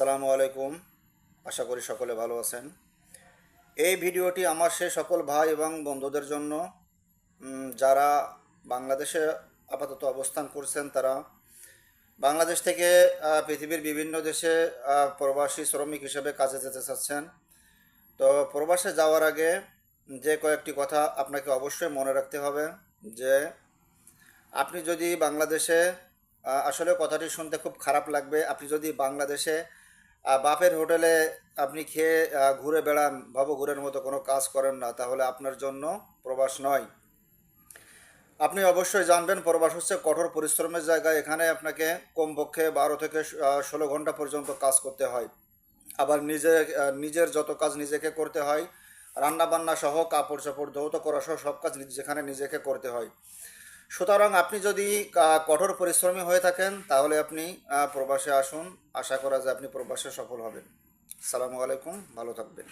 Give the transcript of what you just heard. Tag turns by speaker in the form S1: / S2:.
S1: আসসালামু আলাইকুম। আশা করি সকলে ভালো আছেন। এই ভিডিওটি আমার সে সকল ভাই এবং বন্ধুদের জন্য যারা বাংলাদেশে আপাতত অবস্থান করছেন তারা বাংলাদেশ থেকে পৃথিবীর বিভিন্ন দেশে প্রবাসী শ্রমিক হিসেবে কাজে যেতে চাচ্ছেন। তো প্রবাসে যাওয়ার আগে যে কয়েকটি কথা আপনাকে অবশ্যই মনে রাখতে হবে যে, আপনি যদি বাংলাদেশে আসলে কথাটি শুনতে খুব খারাপ লাগবে। আপনি যদি বাংলাদেশে বাপের হোটেলে আপনি খেয়ে ঘুরে বেড়ান ভবঘুরের মতো কোনো কাজ করেন না, তাহলে আপনার জন্য প্রবাস নয়। আপনি অবশ্যই জানবেন প্রবাস হচ্ছে কঠোর পরিশ্রমের জায়গা, এখানে আপনাকে কমপক্ষে বারো থেকে ষোলো ঘণ্টা পর্যন্ত কাজ করতে হয়। আবার নিজে নিজের যত কাজ নিজেকে করতে হয়, রান্নাবান্না সহ কাপড় চাপড় ধৌত করা সহ সব কাজ যেখানে নিজেকে করতে হয়। সুতরাং আপনি যদি কঠোর পরিশ্রমী হয়ে থাকেন, তাহলে আপনি প্রবাসে আসুন। আশা করা যায় আপনি প্রবাসে সফল হবেন। সালামু আলাইকুম, ভালো থাকবেন।